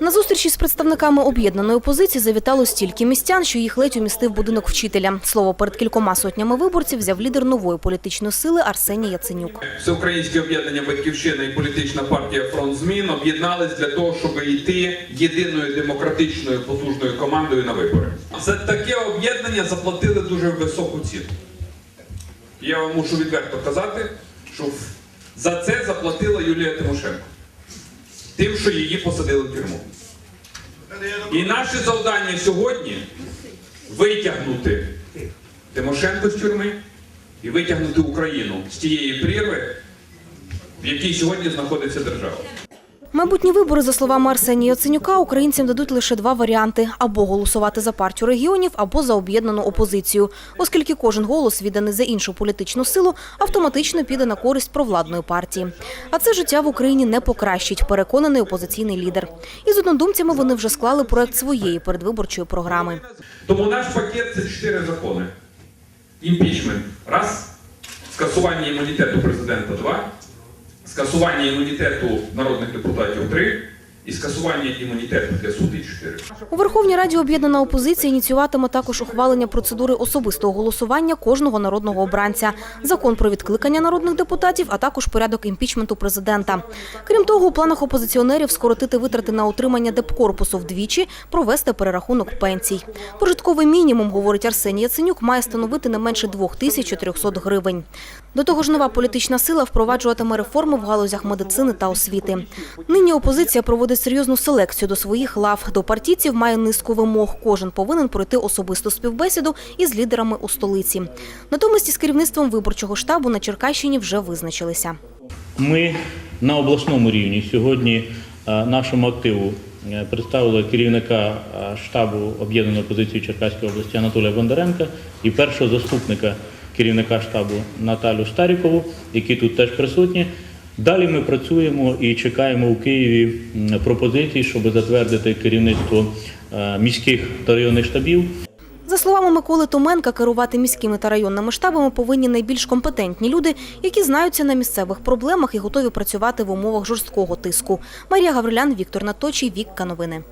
На зустрічі з представниками об'єднаної опозиції завітало стільки містян, що їх ледь умістив будинок вчителя. Слово перед кількома сотнями виборців взяв лідер нової політичної сили Арсеній Яценюк. Всеукраїнське об'єднання Батьківщина і політична партія Фронт змін об'єднались для того, щоб йти єдиною демократичною потужною командою на вибори. За таке об'єднання заплатили дуже високу ціну. Я вам мушу відверто казати, що за це заплатила Юлія Тимошенко. Тим, що її посадили в тюрму. І наше завдання сьогодні витягнути Тимошенко з тюрми і витягнути Україну з тієї прірви, в якій сьогодні знаходиться держава. Майбутні вибори, за словами Арсенія Яценюка, українцям дадуть лише два варіанти – або голосувати за партію регіонів, або за об'єднану опозицію, оскільки кожен голос, відданий за іншу політичну силу, автоматично піде на користь провладної партії. А це життя в Україні не покращить, переконаний опозиційний лідер. І з однодумцями вони вже склали проект своєї передвиборчої програми. Тому наш пакет це чотири закони: імпічмент раз, скасування імунітету президента два, скасування імунітету народних депутатів три і скасування імунітету для суддів чотири. У Верховній Раді об'єднана опозиція ініціюватиме також ухвалення процедури особистого голосування кожного народного обранця, закон про відкликання народних депутатів, а також порядок імпічменту президента. Крім того, у планах опозиціонерів скоротити витрати на утримання депкорпусу вдвічі, провести перерахунок пенсій. Прожитковий мінімум, говорить Арсеній Яценюк, має становити не менше 2400 гривень. До того ж, нова політична сила впроваджуватиме реформи в галузях медицини та освіти. Нині опозиція проводить серйозну селекцію до своїх лав. До партійців має низку вимог. Кожен повинен пройти особисту співбесіду із лідерами у столиці. Натомість із керівництвом виборчого штабу на Черкащині вже визначилися. Ми на обласному рівні сьогодні е, нашому активу е, представили керівника е, штабу об'єднаної опозиції Черкаської області Анатолія Бондаренка і першого заступника керівника штабу Наталю Старікову, які тут теж присутні. Далі ми працюємо і чекаємо у Києві пропозиції, щоб затвердити керівництво е, міських та районних штабів. За словами Миколи Томенка, керувати міськими та районними штабами повинні найбільш компетентні люди, які знаються на місцевих проблемах і готові працювати в умовах жорсткого тиску. Марія Гаврилян, Віктор Наточий, Вікка Новини.